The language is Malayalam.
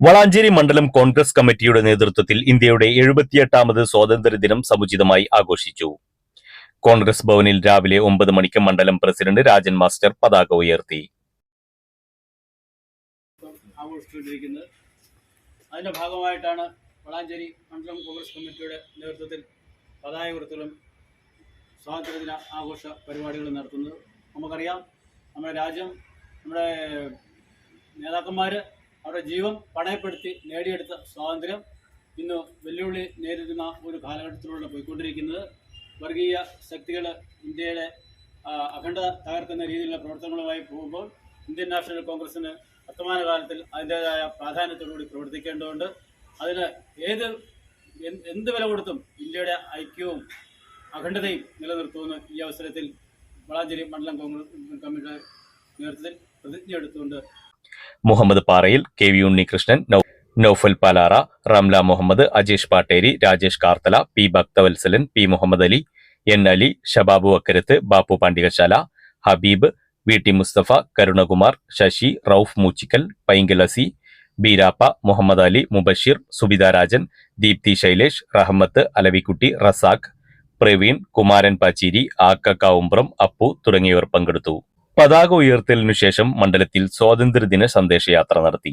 വളാഞ്ചേരി മണ്ഡലം കോൺഗ്രസ് കമ്മിറ്റിയുടെ നേതൃത്വത്തിൽ ഇന്ത്യയുടെ എഴുപത്തിയെട്ടാമത് സ്വാതന്ത്ര്യദിനം സമുചിതമായി ആഘോഷിച്ചു. കോൺഗ്രസ് ഭവനിൽ രാവിലെ ഒമ്പത് മണിക്ക് മണ്ഡലം പ്രസിഡന്റ് രാജൻ മാസ്റ്റർ പതാക ഉയർത്തി. അതിന്റെ ഭാഗമായിട്ടാണ് വളാഞ്ചേരി മണ്ഡലം കോൺഗ്രസ് കമ്മിറ്റിയുടെ നേതൃത്വത്തിൽ പതാക ഉയർത്തലും സ്വാതന്ത്ര്യദിന ആഘോഷ പരിപാടികളും നടത്തുന്നത്. നമുക്കറിയാം നമ്മുടെ രാജ്യം നമ്മുടെ നേതാക്കന്മാർ അവരുടെ ജീവൻ പണയപ്പെടുത്തി നേടിയെടുത്ത സ്വാതന്ത്ര്യം ഇന്ന് വെല്ലുവിളി നേരിടുന്ന ഒരു കാലഘട്ടത്തിലൂടെ പോയിക്കൊണ്ടിരിക്കുന്നത്. വർഗീയ ശക്തികൾ ഇന്ത്യയുടെ അഖണ്ഡത തകർക്കുന്ന രീതിയിലുള്ള പ്രവർത്തനങ്ങളുമായി പോകുമ്പോൾ ഇന്ത്യൻ നാഷണൽ കോൺഗ്രസിന് വർത്തമാന കാലത്തിൽ അതിന്റേതായ പ്രാധാന്യത്തോടുകൂടി പ്രവർത്തിക്കേണ്ടതുണ്ട്. അതിന് ഏത് എന്ത് വില കൊടുത്തും ഇന്ത്യയുടെ ഐക്യവും അഖണ്ഡതയും നിലനിർത്തുമെന്ന് ഈ അവസരത്തിൽ വളാഞ്ചേരി മണ്ഡലം കോൺഗ്രസ് കമ്മിറ്റിയുടെ നേതൃത്വത്തിൽ പ്രതിജ്ഞ Muhammad Parayil K V Unnikrishnan Naufal Palara Ramla Muhammad Ajesh Patteri Rajesh Karthala P Bhakthavalsalan P Muhammad Ali N Ali Shababu Akkarath Bappu Pandikasala Habeeb V T Musthafa Karunakumar Sasi Rauf Moochikkal Painkal Asi Beerappa Muhammad Ali Mubasheer Subitha Rajan Deepthi Shailesh റഹ്മത്ത് അലവിക്കുട്ടി റസാഖ് പ്രവീൺ കുമാരൻ പാച്ചേരി ആക്ക കാവുമ്പ്രം അപ്പു തുടങ്ങിയവർ പങ്കെടുത്തു. പതാക ഉയർത്തലിനു ശേഷം മണ്ഡലത്തിൽ സ്വാതന്ത്ര്യദിന സന്ദേശയാത്ര നടത്തി.